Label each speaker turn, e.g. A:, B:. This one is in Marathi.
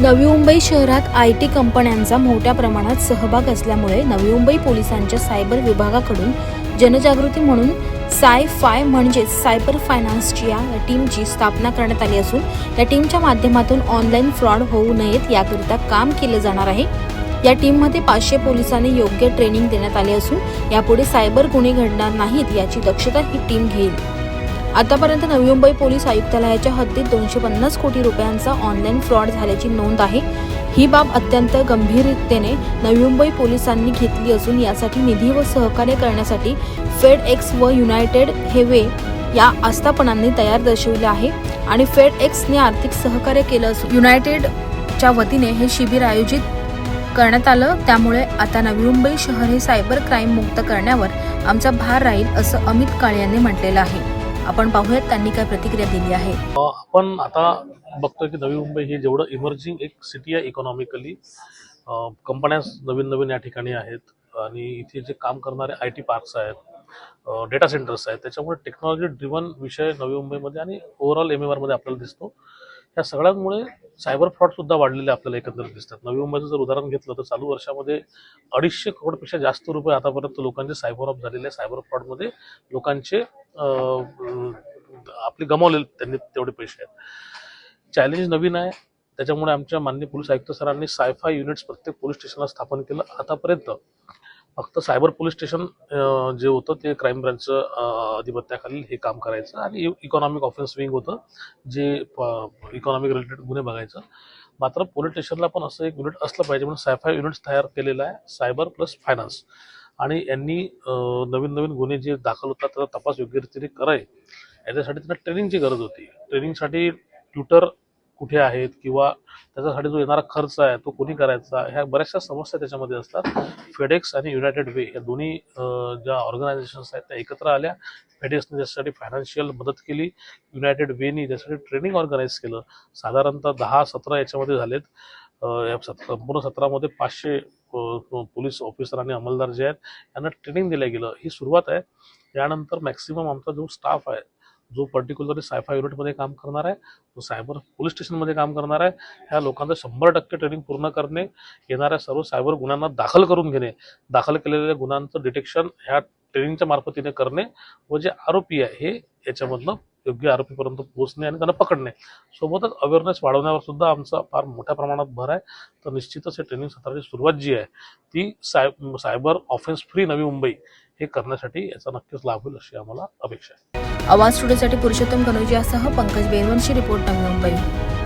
A: नवी मुंबई शहरात आय टी कंपन्यांचा मोठ्या प्रमाणात सहभाग असल्यामुळे नवी मुंबई पोलिसांच्या सायबर विभागाकडून जनजागृती म्हणून साय फाय म्हणजेच सायबर फायनान्सची या टीमची स्थापना करण्यात आली असून या टीमच्या माध्यमातून ऑनलाईन फ्रॉड होऊ नयेत याकरिता काम केलं जाणार आहे. या टीममध्ये पाचशे पोलिसांनी योग्य ट्रेनिंग देण्यात आले असून यापुढे सायबर गुन्हे घडणार नाहीत याची दक्षता ही टीम घेईल. आतापर्यंत नवी मुंबई पोलीस आयुक्तालयाच्या हद्दीत दोनशे पन्नास कोटी रुपयांचा ऑनलाईन फ्रॉड झाल्याची नोंद आहे. ही बाब अत्यंत गंभीरतेने नवी मुंबई पोलिसांनी घेतली असून यासाठी निधी व सहकार्य करण्यासाठी फेड एक्स व युनायटेड हेवे या आस्थापनांनी तयार दर्शविले आहे आणि फेड एक्सने आर्थिक सहकार्य केलं असून युनायटेडच्या वतीने हे शिबिर आयोजित करण्यात आलं. त्यामुळे आता नवी मुंबई शहर हे सायबर क्राईम मुक्त करण्यावर आमचा भार राहील असं अमित काळे यांनी म्हटलेलं आहे. आपण पाहूयात त्यांनी काय प्रतिक्रिया दिली आहे.
B: आपण आता बघतोय की नवी मुंबई ही जेवढं इमर्जिंग एक सिटी आहे इकॉनॉमिकली कंपन्या नवीन नवीन या ठिकाणी आहेत आणि इथे जे काम करणारे आय टी पार्क्स आहेत डेटा सेंटर्स आहेत त्याच्यामुळे टेक्नॉलॉजी ड्रिव्हन विषय नवी मुंबईमध्ये आणि ओव्हरऑल एममध्ये आपल्याला दिसतो. या सगळ्यांमुळे सायबर फ्रॉड सुद्धा वाढलेले आपल्याला एकंदरीत दिसतात. नवी मुंबईचं जर उदाहरण घेतलं तर चालू वर्षामध्ये अडीचशे करोडपेक्षा जास्त रुपये आतापर्यंत लोकांचे सायबर ऑफ झालेले सायबर फ्रॉडमध्ये लोकांचे आपले गमावलेले त्यांनी तेवढे पैसे आहेत. चॅलेंज नवीन आहे. त्याच्यामुळे आमच्या माननीय पोलीस आयुक्त सरांनी सायफाय युनिट्स प्रत्येक पोलीस स्टेशनला स्थापन केलं. आतापर्यंत फक्त सायबर पोलीस स्टेशन जे होतं ते क्राईम ब्रँचचं अधिपत्याखाली हे काम करायचं आणि इकॉनॉमिक ऑफेन्स विंग होतं जे इकॉनॉमिक रिलेटेड गुन्हे बघायचं. मात्र पोलीस स्टेशनला पण असं एक युनिट असलं पाहिजे म्हणून सायफाय युनिट्स तयार केलेलं आहे. Cyber plus finance. आणि यांनी नवीन नवीन गुन्हे जे दाखल होतात त्याचा तपास योग्य रीतीने कराय याच्यासाठी त्यांना ट्रेनिंगची गरज होती. ट्रेनिंगसाठी ट्युटर कुठे आहेत किंवा त्याच्यासाठी जो येणारा खर्च आहे तो कोणी करायचा ह्या बऱ्याचशा समस्या त्याच्यामध्ये असतात. फेडेक्स आणि युनायटेड वे या दोन्ही ज्या ऑर्गनायझेशन्स आहेत त्या एकत्र आल्या. फेडेक्सने त्यासाठी फायनान्शियल मदत केली. युनायटेड वेनी त्यासाठी ट्रेनिंग ऑर्गनाईज केलं. साधारणतः दहा सतरा याच्यामध्ये झालेत. या सत संपूर्ण सतरामध्ये पाचशे पोलीस ऑफिसर आणि अंमलदार जे आहेत यांना ट्रेनिंग दिलं गेलं. ही सुरुवात आहे. यानंतर मॅक्सिमम आमचा जो स्टाफ आहे जो पर्टिक्युलरली सायफा युनिटमध्ये काम करणार आहे तो सायबर पोलीस स्टेशनमध्ये काम करणार आहे. ह्या लोकांचं शंभर टक्के ट्रेनिंग पूर्ण करणे येणाऱ्या सर्व सायबर गुन्ह्यांना दाखल करून घेणे दाखल केलेल्या गुन्ह्यांचं डिटेक्शन ह्या ट्रेनिंगच्या मार्फतीने करणे व जे आरोपी आहे हे याच्यामधनं योग्य आरोपीपर्यंत पोहोचणे आणि त्यांना पकडणे. सोबतच अवेअरनेस वाढवण्यावर सुद्धा आमचा फार मोठ्या प्रमाणात भर आहे. तर निश्चितच हे ट्रेनिंग सत्राची सुरुवात जी आहे ती साय cyber offence free Navi Mumbai हे करण्यासाठी याचा नक्कीच लाभ होईल अशी आम्हाला अपेक्षा आहे.
A: आवाज स्टुडिओसाठी पुरुषोत्तम कनोजियासह पंकज बेनवंशी रिपोर्ट नवी मुंबई.